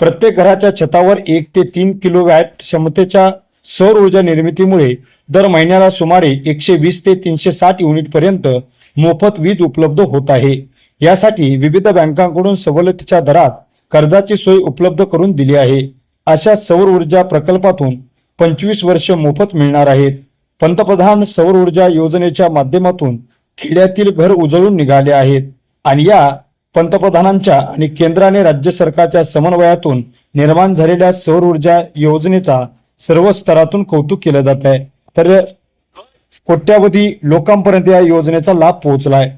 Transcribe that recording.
प्रत्येक घराच्या छतावर एक ते तीन किलो वॅट क्षमतेच्या सौर ऊर्जा निर्मितीमुळे दर महिन्याला सुमारे एकशे वीस ते तीनशे साठ युनिट पर्यंत मोफत वीज उपलब्ध होत आहे. यासाठी विविध बँकांकडून सवलतीच्या दरात कर्जाची सोय उपलब्ध करून दिली आहे. अशा सौर ऊर्जा प्रकल्पातून पंचवीस वर्ष मोफत मिळणार आहेत. पंतप्रधान सौर ऊर्जा योजनेच्या माध्यमातून खेड्यातील घर उजळून निघाले आहेत आणि या पंतप्रधानांच्या आणि केंद्राने राज्य सरकारच्या समन्वयातून निर्माण झालेल्या सौर ऊर्जा योजनेचा सर्व स्तरातून कौतुक केलं जात आहे तर कोट्यावधी लोकांपर्यंत या योजनेचा लाभ पोहोचलाय.